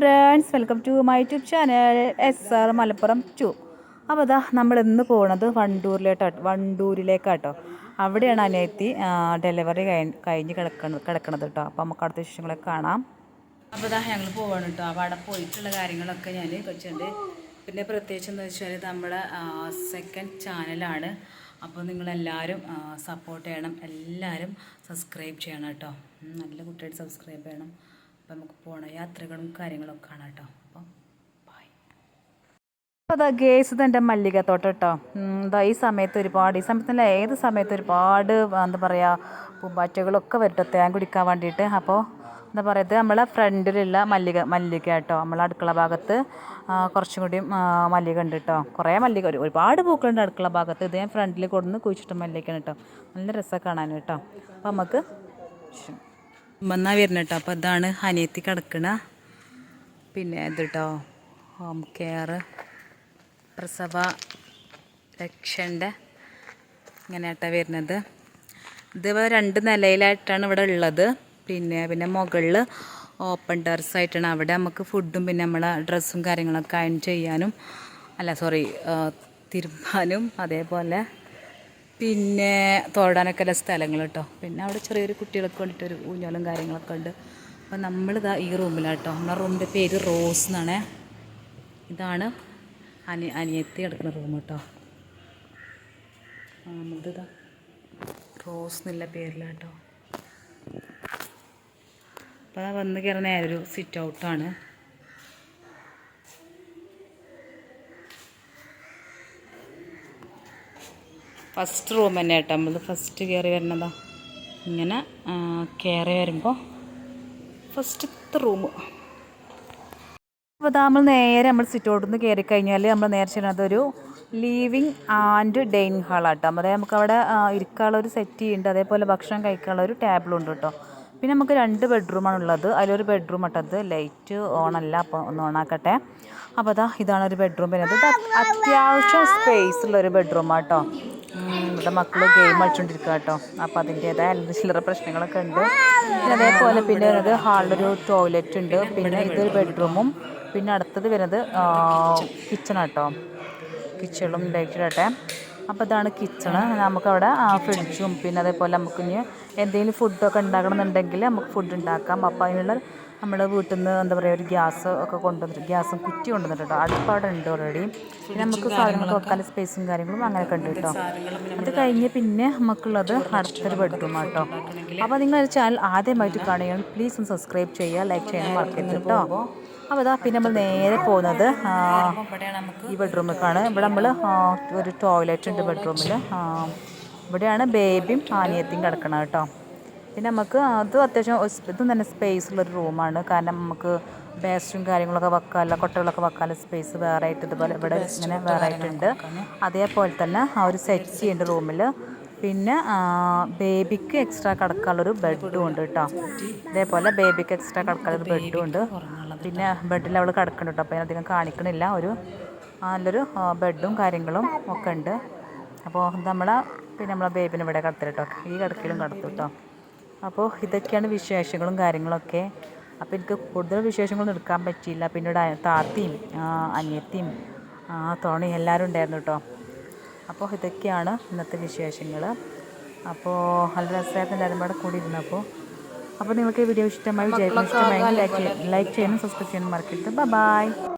Welcome to my YouTube channel. S R Malappuram two. അപ്പോൾ ഇതാ നമ്മൾ ഇന്ന് പോകുന്നത് വണ്ടൂരിലേട്ടോ വണ്ടൂരിലേക്കാട്ടോ. അവിടെയാണ് അനിയത്തി ഡെലിവറി കഴിഞ്ഞ് കിടക്കണത് കിടക്കണത് കേട്ടോ അപ്പോൾ നമുക്ക് അടുത്ത വിശേഷങ്ങളെ കാണാം. അപ്പോൾ ഇതാ ഞങ്ങൾ പോവാണ് കേട്ടോ അപ്പോൾ അവിടെ പോയിട്ടുള്ള കാര്യങ്ങളൊക്കെ ഞാൻ വെച്ചിട്ടുണ്ട് പിന്നെ പ്രത്യേകിച്ച് എന്താ വെച്ചാൽ നമ്മുടെ സെക്കൻഡ് ചാനലാണ് അപ്പോൾ നിങ്ങളെല്ലാവരും സപ്പോർട്ട് ചെയ്യണം. എല്ലാവരും സബ്സ്ക്രൈബ് ചെയ്യണം കേട്ടോ നല്ല കുട്ടിയായിട്ട് സബ്സ്ക്രൈബ് ചെയ്യണം. അപ്പോൾ നമുക്ക് പോണ യാത്രകളും കാര്യങ്ങളൊക്കെ കാണാം കേട്ടോ. അപ്പോൾ അതാ ഗേസ് ഇത് എന്റെ മല്ലികത്തോട്ടം കേട്ടോ. എന്താ ഈ സമയത്ത് ഒരുപാട് ഈ സമയത്തല്ല ഏത് സമയത്ത് ഒരുപാട് എന്താ പറയുക പൂമ്പാറ്റകളൊക്കെ വരട്ടെ തേൻ കുടിക്കാൻ വേണ്ടിയിട്ട്. അപ്പോൾ എന്താ പറയുക നമ്മളെ ഫ്രണ്ടിലുള്ള മല്ലിക മല്ലിക കേട്ടോ. നമ്മളെ അടുക്കള ഭാഗത്ത് കുറച്ചും കൂടി മല്ലിക ഉണ്ട് കേട്ടോ. കുറേ മല്ലിക ഒരു- ഒരുപാട് പൂക്കളുണ്ട് അടുക്കള ഭാഗത്ത്. ഇത് ഞാൻ ഫ്രണ്ടിൽ കൊടുന്ന് കുഴിച്ചിട്ട് മല്ലികയാണ് കേട്ടോ. നല്ല രസമൊക്കെ കാണാൻ കേട്ടോ. അപ്പോൾ നമുക്ക് വന്നാ വരുന്ന കേട്ടോ അപ്പോൾ ഇതാണ് അനിയത്തി കിടക്കണ. പിന്നെ ഇത് കേട്ടോ ഹോം കെയർ പ്രസവ രക്ഷന്റെ ഇങ്ങനെയാട്ടാ വരുന്നത്. ഇത് രണ്ട് നിലയിലായിട്ടാണ് ഇവിടെ ഉള്ളത്. പിന്നെ പിന്നെ മുകളിൽ ഓപ്പൺ ടെറസ് ആയിട്ടാണ്. അവിടെ നമുക്ക് ഫുഡും പിന്നെ നമ്മളെ ഡ്രസ്സും കാര്യങ്ങളൊക്കെ അയൺ ചെയ്യാനും അല്ല സോറി തിരുമ്പാനും അതേപോലെ പിന്നെ തോടാനൊക്കെ ഉള്ള സ്ഥലങ്ങൾ കേട്ടോ പിന്നെ അവിടെ ചെറിയൊരു കുട്ടികൾക്ക് വേണ്ടിയിട്ടൊരു ഊഞ്ഞാലും കാര്യങ്ങളൊക്കെ ഉണ്ട്. അപ്പോൾ നമ്മളിതാ ഈ റൂമിലാണ് കേട്ടോ നമ്മുടെ റൂമിന്റെ പേര് റോസ് എന്നാണ്. ഇതാണ് അനി അനിയത്തി കിടക്കുന്ന റൂം കേട്ടോ നമ്മളിതാ റോസ് എന്നുള്ള പേരിലാട്ടോ. അപ്പോൾ വന്ന് കയറുന്ന നേരെ ഒരു സിറ്റ് ഔട്ടാണ്. ഫസ്റ്റ് റൂം തന്നെ കേട്ടോ നമ്മൾ ഫസ്റ്റ് കയറി വരുന്നതാ ഇങ്ങനെ കയറി വരുമ്പോൾ ഫസ്റ്റത്തെ റൂം അപ്പോൾ നമ്മൾ നേരെ നമ്മൾ സിറ്റൗട്ടിൽ നിന്ന് കയറി കഴിഞ്ഞാൽ നമ്മൾ നേരെ ചെയ്യുന്നത് ഒരു ലീവിങ് ആൻഡ് ഡൈനിങ് ഹാളാട്ടോ അതായത് നമുക്ക് അവിടെ ഇരിക്കാനുള്ള ഒരു സെറ്റ് ചെയ്യുന്നുണ്ട്. അതേപോലെ ഭക്ഷണം കഴിക്കാനുള്ള ഒരു ടേബിളും ഉണ്ട് കേട്ടോ. പിന്നെ നമുക്ക് രണ്ട് ബെഡ്റൂമാണ് ഉള്ളത്. അതിലൊരു ബെഡ്റൂം ഇട്ടത് ലൈറ്റ് ഓണല്ല അപ്പോൾ ഒന്ന് ഓണാക്കട്ടെ അപ്പോൾ അതാ ഇതാണ് ഒരു ബെഡ്റൂം പിന്നെ അത് അത്യാവശ്യം സ്പേസ് ഉള്ള ഒരു ബെഡ്റൂമാട്ടോ ഇവിടെ മക്കൾ ഗെയിം കളിച്ചുകൊണ്ടിരിക്കുക കേട്ടോ. അപ്പോൾ അതിന്റേതായ ചില്ലറ പ്രശ്നങ്ങളൊക്കെ ഉണ്ട്. പിന്നെ അതേപോലെ പിന്നെ വരുന്നത് ഹാളിലൊരു ടോയ്ലറ്റ് ഉണ്ട്. പിന്നെ ഇതൊരു ബെഡ്റൂമും പിന്നെ അടുത്തത് വരുന്നത് കിച്ചൺ കേട്ടോ കിച്ചണും ലൈറ്റിടട്ടെ അപ്പോൾ ഇതാണ് കിച്ചണ് നമുക്കവിടെ ഫ്രിഡ്ജും പിന്നെ അതേപോലെ നമുക്ക് ഇനി എന്തെങ്കിലും ഫുഡൊക്കെ ഉണ്ടാക്കണമെന്നുണ്ടെങ്കിൽ നമുക്ക് ഫുഡ് ഉണ്ടാക്കാം. അപ്പോൾ അതിനുള്ള നമ്മുടെ വീട്ടിൽ നിന്ന് എന്താ പറയുക ഒരു ഗ്യാസ് ഒക്കെ കൊണ്ടുവന്നിട്ട് ഗ്യാസും കുറ്റി കൊണ്ടുവന്നിട്ട് കേട്ടോ. അടുപ്പവിടെ ഉണ്ട് ഓൾറെഡി പിന്നെ നമുക്ക് സാധനങ്ങൾ വെക്കാൻ സ്പേസും കാര്യങ്ങളും അങ്ങനെയൊക്കെ ഉണ്ട് കേട്ടോ. അത് കഴിഞ്ഞ് പിന്നെ നമുക്കുള്ളത് അടുത്തൊരു ബെഡ്റൂം കേട്ടോ. അപ്പോൾ നിങ്ങൾ ചാനൽ ആദ്യമായിട്ട് കാണുകയാണ് പ്ലീസ് ഒന്ന് സബ്സ്ക്രൈബ് ചെയ്യുക ലൈക്ക് ചെയ്യാൻ മറക്കരുത് കേട്ടോ. അപ്പോൾ ഇതാ പിന്നെ നമ്മൾ നേരെ പോകുന്നത് ഈ ബെഡ്റൂമിലേക്കാണ് ഇവിടെ നമ്മൾ ഒരു ടോയ്ലറ്റ് ഉണ്ട് ബെഡ്റൂമിൽ ഇവിടെയാണ് ബേബിയും ആനിയത്തിയും കിടക്കണം കേട്ടോ. പിന്നെ നമുക്ക് അത് അത്യാവശ്യം ഇതും തന്നെ സ്പേസ് ഉള്ളൊരു റൂമാണ് കാരണം നമുക്ക് വേസ്റ്റും കാര്യങ്ങളൊക്കെ വെക്കാനുള്ള കൊട്ടകളൊക്കെ വെക്കാനുള്ള സ്പേസ് വേറെ ആയിട്ട് ഇതുപോലെ ഇവിടെ ഇങ്ങനെ വേറെ ആയിട്ടുണ്ട് അതേപോലെ തന്നെ ആ ഒരു സെറ്റ് ചെയ്യുന്നുണ്ട് റൂമിൽ പിന്നെ ബേബിക്ക് എക്സ്ട്രാ കിടക്കാനുള്ളൊരു ബെഡും ഉണ്ട് കേട്ടോ അതേപോലെ ബേബിക്ക് എക്സ്ട്രാ കിടക്കാനുള്ളൊരു ബെഡും ഉണ്ട്. പിന്നെ ബെഡിൽ അവൾ കിടക്കുന്നുണ്ട് കേട്ടോ അപ്പോൾ അധികം കാണിക്കണില്ല. ഒരു നല്ലൊരു ബെഡും കാര്യങ്ങളും ഒക്കെ ഉണ്ട്. അപ്പോൾ നമ്മളെ പിന്നെ നമ്മളെ ബേബിനെ ഇവിടെ കിടത്തിട്ടോ ഈ കിടക്കലും കിടത്തു കേട്ടോ അപ്പോൾ ഇതൊക്കെയാണ് വിശേഷങ്ങളും കാര്യങ്ങളൊക്കെ. അപ്പോൾ എനിക്ക് കൂടുതൽ വിശേഷങ്ങളൊന്നും എടുക്കാൻ പറ്റിയില്ല. പിന്നീട് താത്തിയും അനിയത്തിയും ആ, തോണി എല്ലാവരും ഉണ്ടായിരുന്നു കേട്ടോ അപ്പോൾ ഇതൊക്കെയാണ് ഇന്നത്തെ വിശേഷങ്ങൾ. അപ്പോൾ നല്ല രസമായിരുന്നു എല്ലാവരും കൂടെ കൂടി ഇരുന്നപ്പോൾ അപ്പോൾ നിങ്ങൾക്ക് ഈ വീഡിയോ ഇഷ്ടമായി ഇഷ്ടമായി ലൈക്ക് ലൈക്ക് ചെയ്യാനും സബ്സ്ക്രൈബ് ചെയ്യാനും മറക്കരുത്. ബൈ